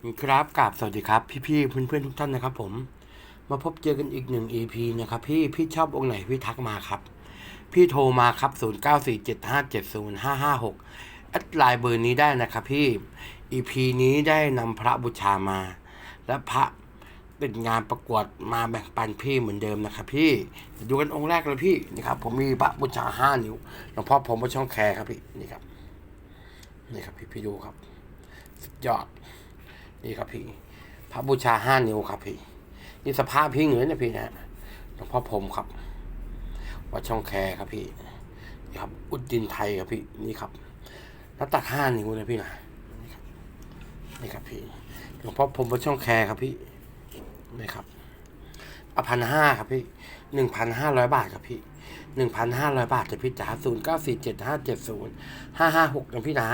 ครับกราบสวัสดีครับ พี่ๆเพื่อนๆทุกท่านนะครับ ผม มาพบเจอกันอีกหนึ่ง EP นะครับ พี่พี่ชอบองค์ไหนพี่ทักมาครับ พี่โทรมาครับ 0 9 4 7 5 7 0 5 5 6แอดไลน์เบอร์นี้ได้นะครับ พี่ EP นี้ได้นำพระบูชามา และพระเป็นงานประกวดมาแบ่งปันพี่เหมือนเดิมนะครับ พี่ดูกันองค์แรกเลยพี่นี่ครับ ผมมีพระบูชาห้านิ้วหลวงพ่อผมพระช่องแคร์ครับพี่นี่ครับนี่ครับ พี่พี่ดูครับสุดยอด นี่ครับพี่พระบูชาห้านิ้วครับพี่นี่สภาพพี่เหนือนี่ยพี่นะหลวงพ่อผมครับวัดช่องแคครับพี่นี่ครับ อุดดินไทยครับพี่นี่ครับหน้าตักห้านิ้วนะพี่นะนี่ครับพี่หลวงพ่อผมวัดช่องแคครับพี่นี่ครับอพันห้าครับพี่หนึ่งพันห้าร้อยบาทครับพี่หนึ่งพันห้าร้อยบาทจะพี่จ๋าศูนย์เก้าสี่เจ็ดห้าเจ็ดศูนย์ห้าห้าหกนะพี่นะ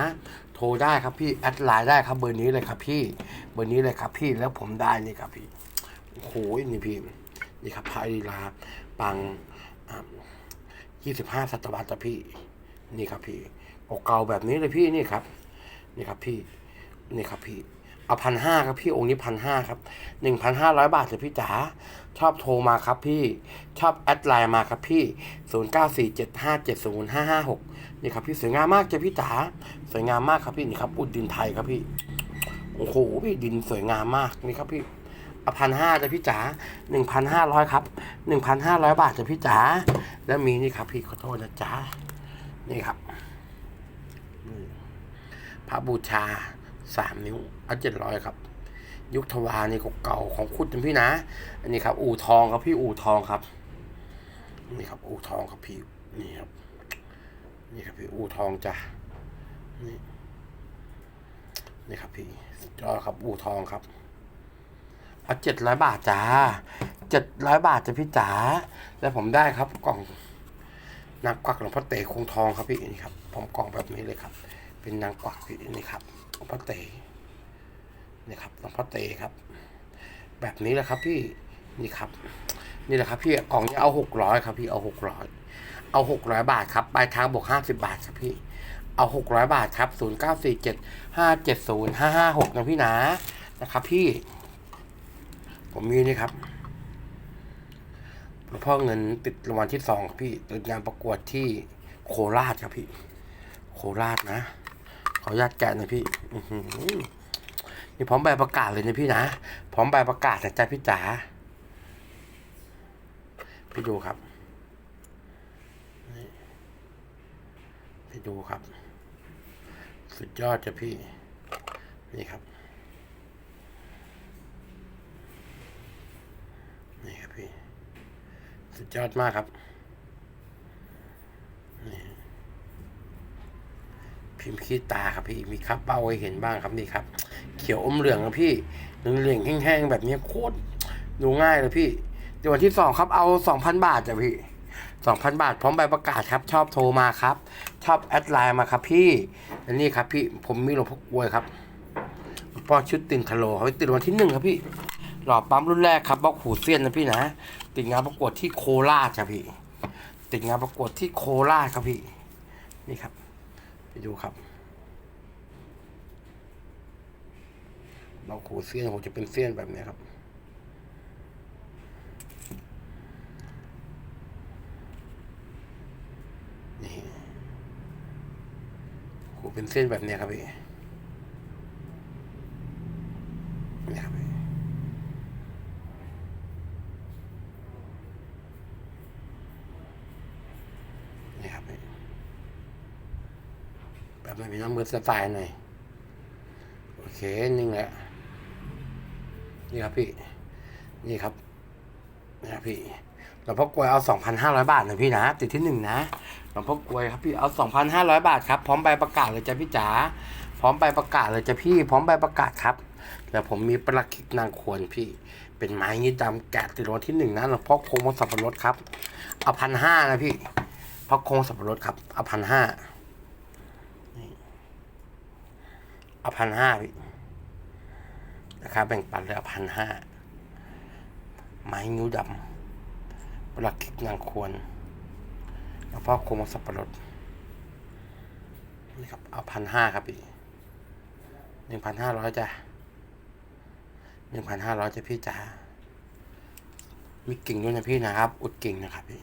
โทรได้ครับพี่ แอดไลน์ได้ครับเบอร์นี้เลยครับพี่ เบอร์นี้เลยครับพี่แล้วผมได้นี่ครับพี่โอ้โหนี่พี่นี่ครับพายลีลาปังยี่สิบห้าศตวรรษอะพี่ นี่ครับพี่เก่าแบบนี้เลยพี่นี่ครับ นี่ครับพี่ นี่ครับพี่ เอาพันห้าครับพี่องค์นี้พันห้าครับหนึ่งพันห้าร้อยบาทเลยพี่จ๋าชอบโทรมาครับพี่ชอบแอดไลน์มาครับพี่ศูนย์เก้าสี่เจ็ดห้าเจ็ดศูนย์ห้าห้าหกนี่ครับพี่สวยงามมากจ้ะพี่จ๋าสวยงามมากครับพี่นี่ครับอุดดินไทยครับพี่โอ้โหพี่ดินสวยงามมากนี่ครับพี่เอาพันห้าจ้ะพี่จ๋าหนึ่งพันห้าร้อยครับหนึ่งพันห้าร้อยบาทจ้ะพี่จ๋าแล้วมีนี่ครับพี่ขอโทษนะจ๊ะนี่ครับพระบูชา สามนิ้วเอาเจ็ดร้อยครับ ยุคทวารนี่เก่าของคุณนพี่นะ อันนี้ครับ อู่ทองครับพี่อู่ทองครับ นี่ครับ อู่ทองครับพี่นี่ครับ นี่ครับพี่อู่ทองจ้ะนี่นี่ครับพี่สุดยอดครับอู่ทองครับเอาเจ็ดร้อยบาทจ้าเจ็ดร้อยบาทจ้ะพี่จ๋าแล้วผมได้ครับกล่องนักกวักหลวงพ่อเต๋คงทองครับพี่นี่ครับ ผมกล่องแบบนี้เลยครับ เป็นนางกวักพี่นี่ครับ หลวงพ่อเตนี่ครับหลวงพ่อเตครับ แบบนี้แหละครับพี่นี่ครับ นี่แหละครับพี่กล่องนี้เอาหกร้อยครับพี่เอาหกร้อยเอาหกร้อยบาทครับปลายทางบวกห้าสิบาทครับพี่ เอาหกร้อยบาทครับศูนย์เก้าสี่เจ็ดห้าเจ็ดศูนย์ห้าห้าหกนะพี่นะนะครับ พี่ ผมมีนี่ครับหลวงพ่อเงินติดรางวัลที่สองครับพี่ติดงานประกวดที่โคราชครับพี่ โคราชนะ ขออนุญาตแกะหน่อยพี่นี่พร้อมใบประกาศเลยนะพี่นะ พร้อมใบประกาศนะจ๊ะพี่จ๋า พี่ดูครับ พี่ดูครับ สุดยอดจ้ะพี่ นี่ครับ นี่ครับพี่ สุดยอดมากครับ พิมพ์ขี้ตาครับพี่มีครับเบ้าให้เห็นบ้างครับนี่ครับ เขียวอมเหลืองครับพี่เหลืองเหลืองแห้งๆแบบนี้โคตรดูง่ายเลยพี่เดี๋ยววันที่สองครับเอาสองพันบาทจ้ะพี่สองพันบาทพร้อมใบประกาศครับ ชอบโทรมาครับ ชอบแอดไลน์มาครับพี่และนี่ครับพี่ผมมีหลวงพ่อกลวยครับหลวงพ่อชุดตินทะโลเขาติดวันที่หนึ่งครับพี่ หล่อปั๊มรุ่นแรกครับบล็อกหูเซียนนะพี่นะ ติดงานประกวดที่โคราชครับพี่ ติดงานประกวดที่โคราชครับพี่ นี่ครับ ไปดูครับ เราขูดเส้นผมจะเป็นเส้นแบบนี้ครับนี่หูเป็นเส้นแบบนี่ครับพี่ นี่ครับพี่แบบไมือสไตล์หน่อย โอเคนิ่งแล้วนี่ครับพี่ นี่ครับนี่ครับพี่หลวงพ่อกลวยเอาสองพันห้าร้อยบาทนะพี่นะ ติดที่หนึ่งนะหลวงพ่อกลวยครับพี่เอาสองพันห้าร้อยบาทครับ พร้อมใบประกาศเลยจ้ะพี่จ๋าพร้อมใบประกาศเลยจ้ะพี่ พร้อมใบประกาศครับแล้วผมมีประคิดนางควรพี่ เป็นไม้งี้ดำแกะติดรางวัลที่หนึ่งนะหลวงพ่อคงมาสับปะรดครับเอาพันห้านะพี่พระโคงสับปะรดครับเอาพันห้า เอาพันห้าพี่ราคาแบ่งปันเลยเอาพันห้าไม้นิ้วดำปลักคิกนางควรแล้วพ่อโครงสับปะรดนี่ครับ เอาพันห้าครับพี่หนึ่งพันห้าร้อยจ้ะนึ่งพันห้าร้อยจะพี่จ๋ามีกิ่งด้วยนะพี่นะครับ อุดกิ่งนะครับพี่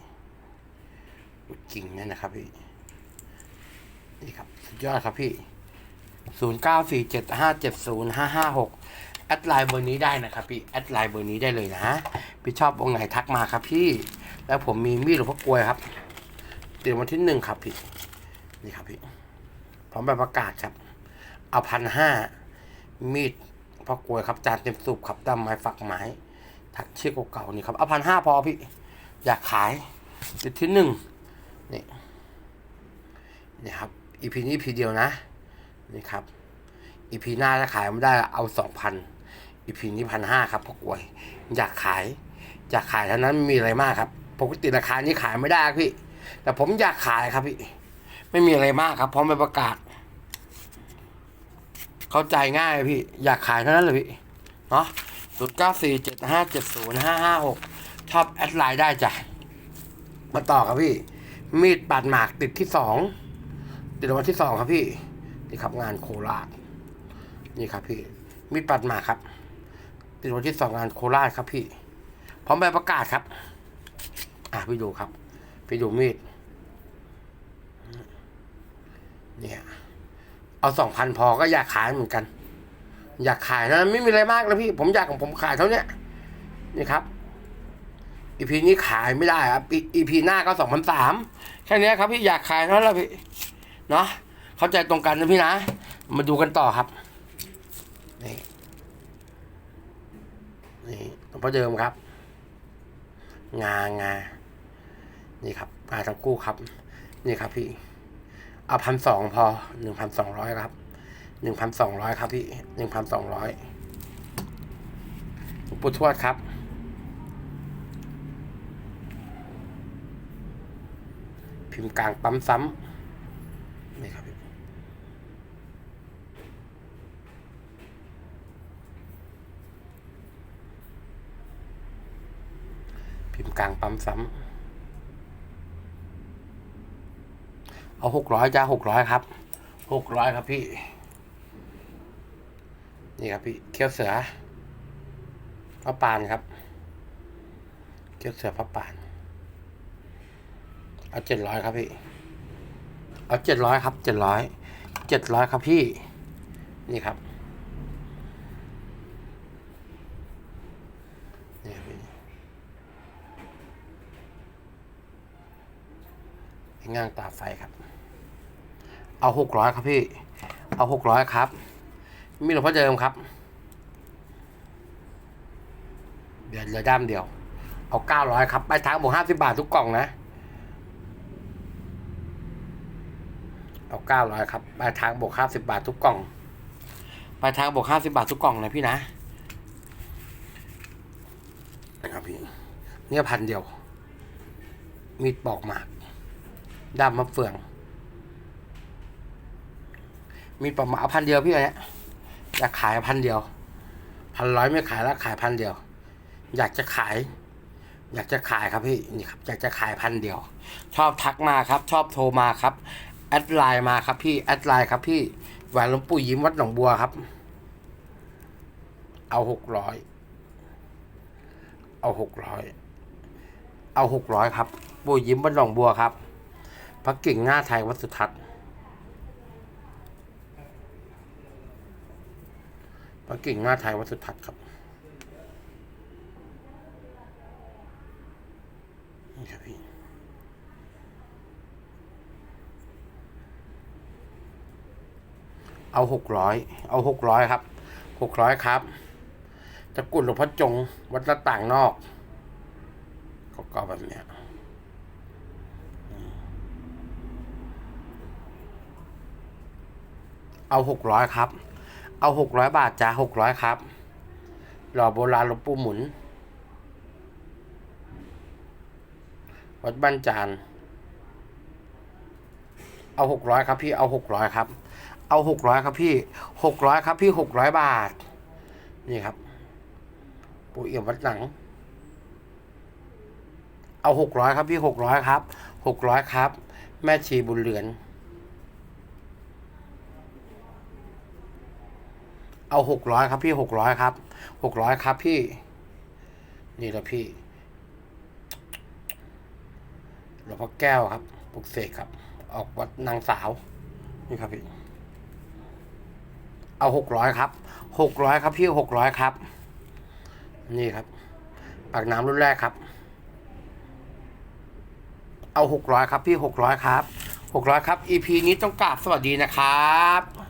อุดกิ่งนี่นะครับพี่ นี่ครับ สุดยอดครับพี่ ศูนย์เก้าสี่เจ็ดห้าเจ็ดศูนย์ห้าห้าหกแอดไลน์เบอร์นี้ได้นะครับพี่ แอดไลน์เบอร์นี้ได้เลยนะ พี่ชอบองค์ไหนทักมาครับพี่ แล้วผมมีมีดหลวงพ่อกลวยครับ เดี๋ยววันที่หนึ่งครับพี่ นี่ครับพี่ พร้อมใบประกาศครับ เอาพันห้า มีดพ่อกลวยครับ จานเต็มสูบครับดำไม้ฝักไม้ถักเชือกเก่าๆนี่ครับ เอาพันห้าพอพี่ อยากขาย จุดที่หนึ่งนี่ นี่ครับ อีพีนี้พีเดียวนะ นี่ครับอีพีหน้าถ้าขายไม่ได้เอาสองพันอีพีนี้พันห้าครับพ่อกวย อยากขาย อยากขายเท่านั้นมีอะไรมากครับปกติราคานี้ขายไม่ได้พี่ แต่ผมอยากขายครับพี่ ไม่มีอะไรมากครับพร้อมไปประกาศ เข้าใจง่ายพี่ อยากขายเท่านั้นเลยพี่เนาะศูนย์เก้าสี่เจ็ดห้าเจ็ดศูนย์ห้าห้าหกชอบแอดไลน์ได้จ้ะมาต่อครับพี่ มีดปาดหมากติดที่สองติดรางวัลที่สองครับพี่ นี่ครับงานโคราชนี่ครับพี่มีดปาดมาครับ ติดวัลที่สองงานโคราชครับพี่พร้อมใบประกาศครับ อะพี่ดูครับ พี่ดูมีดเนี่ยเอาสองพันพอก็อยากขายเหมือนกัน อยากขายนะไม่มีอะไรมากเลยพี่ ผมอยากของผมขายเท่าเนี้ยนี่ครับอีพีนี้ขายไม่ได้ครับอีพีหน้าก็สองพันสามแค่นี้ครับพี่อยากขายเท่านั้นแหละพี่เนาะ เข้าใจตรงกันนะพี่นะ มาดูกันต่อครับ นี่ นี่หลวงพ่อเดิมครับ งางานี่ครับงาทั้งคู่ครับ นี่ครับพี่ เอาพันสองพอหนึ่งพันสองร้อยครับหนึ่งพันสองร้อยครับพี่หนึ่งพันสองร้อยปุทวดครับพิมพ์กลางปั๊มซ้ำนี่ครับพี่พิมพ์ กลางปั๊มซ้ำเอาหกร้อยจ้าหกร้อยครับหกร้อยครับพี่ นี่ครับพี่เคี้ยวเสือพระปานครับเคี้ยวเสือพระปาน เอาเจ็ดร้อยครับพี่ เอาเจ็ดร้อยครับเจ็ดร้อยเจ็ดร้อยครับพี่ นี่ครับ นี่ครับพี่ ง่างตาไฟครับ เอาหกร้อยครับพี่ เอาหกร้อยครับ มีหลวงพ่อเดิมครับ เดี๋ยวเหลือด้ามเดียว เอาเก้าร้อยครับไปทางบวกห้าสิบาททุกกล่องนะ เอาเก้าร้อยครับไปทางบวกห้าสิบาททุกกล่องไปทางบวกห้าสิบาททุกกล่องนะพี่นะนะครับพี่เนี่ยพันเดียว มีดปอกหมาก ด้ามมะเฟือง มีปอกหมากเอาพันเดียวพี่อันเนี้ยอยากขายพันเดียว พันร้อยไม่ขายแล้วขายพันเดียว อยากจะขาย อยากจะขายครับพี่นี่ครับ อยากจะขายพันเดียว ชอบทักมาครับ ชอบโทรมาครับ แอดไลน์มาครับพี่ แอดไลน์ครับพี่แหวนหลวงปู่ยิ้มวัดหนองบัวครับ เอาหกร้อย เอาหกร้อย เอาหกร้อยครับ ปู่ยิ้มวัดหนองบัวครับ พระกิ่งหน้าไทยวัดสุทัศน์พระกิ่งหน้าไทยวัดสุทัศน์ครับนี่ครับพี่เอาหกร้อยเอาหกร้อยครับหกร้อยครับตะกุดหลวงพ่อจง วัดหน้าต่างนอกก็แบบเนี้ย เอาหกร้อยครับ เอาหกร้อยบาทจ้าหกร้อยครับ หล่อโบราณหลวงปู่หมุน วัดบ้านจาน เอาหกร้อยครับพี่เอาหกร้อยครับ เอาหกร้อยครับพี่หกร้อยครับพี่หกร้อยบาท นี่ครับ ปู่เอี่ยมวัดหนัง เอาหกร้อยครับพี่หกร้อยครับหกร้อยครับ แม่ชีบุญเหลือน เอาหกร้อยครับพี่หกร้อยครับหกร้อยครับพี่ นี่ละพี่หลวงพ่อแก้วครับปลุกเสกครับ ออกวัดนางสาว นี่ครับพี่เอาหกร้อยครับหกร้อยครับพี่หกร้อยครับ นี่ครับปากน้ำรุ่นแรกครับ เอาหกร้อยครับพี่หกร้อยครับหกร้อยครับ EP นี้ต้องกราบสวัสดีนะครับ